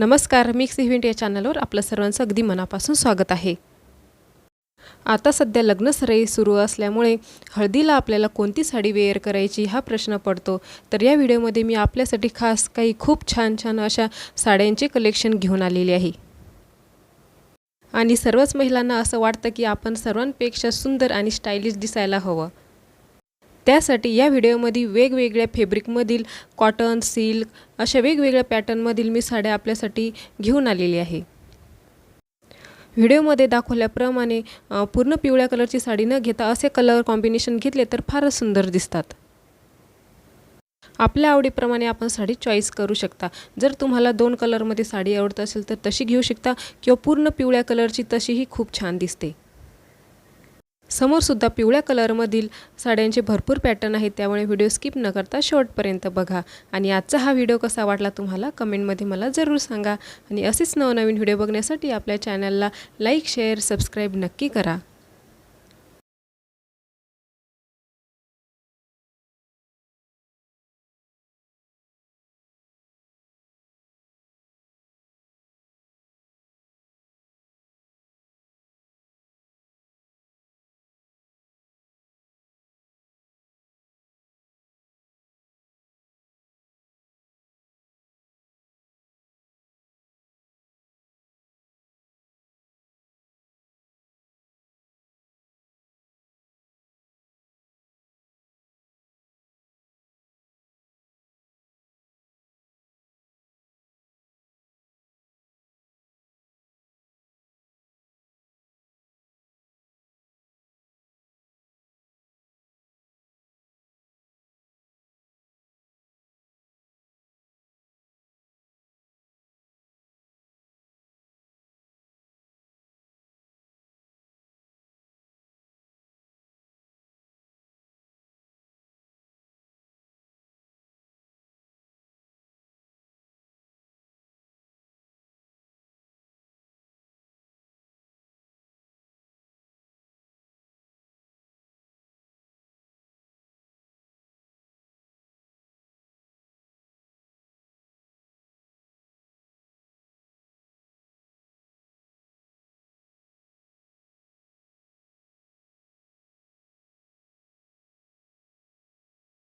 नमस्कार mix event या चॅनलवर आपलं सर्वांचं अगदी मनापासून स्वागत आहे. आता सध्या लग्न सराई सुरू असल्यामुळे हळदीला आपल्याला कोणती साडी वेअर करायची हा प्रश्न पडतो. तर या व्हिडिओमध्ये मी आपल्यासाठी खास काही खूप छान छान अशा साड्यांचे कलेक्शन घेऊन आलेले आहे. आणि सर्वच महिलांना असं वाटतं की आपण सर्वांपेक्षा सुंदर आणि स्टायलिश दिसायला हवं. त्यासाठी या व्हिडिओमध्ये वेगवेगळ्या फेब्रिकमधील कॉटन सिल्क अशा वेगवेगळ्या पॅटर्नमधील मी साड्या आपल्यासाठी घेऊन आलेली आहे. व्हिडिओमध्ये दाखवल्याप्रमाणे पूर्ण पिवळ्या कलरची साडी न घेता असे कलर कॉम्बिनेशन घेतले तर फारच सुंदर दिसतात. आपल्या आवडीप्रमाणे आपण साडी चॉईस करू शकता. जर तुम्हाला दोन कलरमध्ये साडी आवडत असेल तर तशी घेऊ शकता किंवा पूर्ण पिवळ्या कलरची तशीही खूप छान दिसते. समोरसुद्धा पिवळ्या कलरमधील साड्यांचे भरपूर पॅटर्न आहेत त्यामुळे व्हिडिओ स्किप न करता शेवटपर्यंत बघा. आणि आजचा हा व्हिडिओ कसा वाटला तुम्हाला कमेंटमध्ये मला जरूर सांगा. आणि असेच नवनवीन व्हिडिओ बघण्यासाठी आपल्या चॅनलला लाईक शेअर सबस्क्राईब नक्की करा.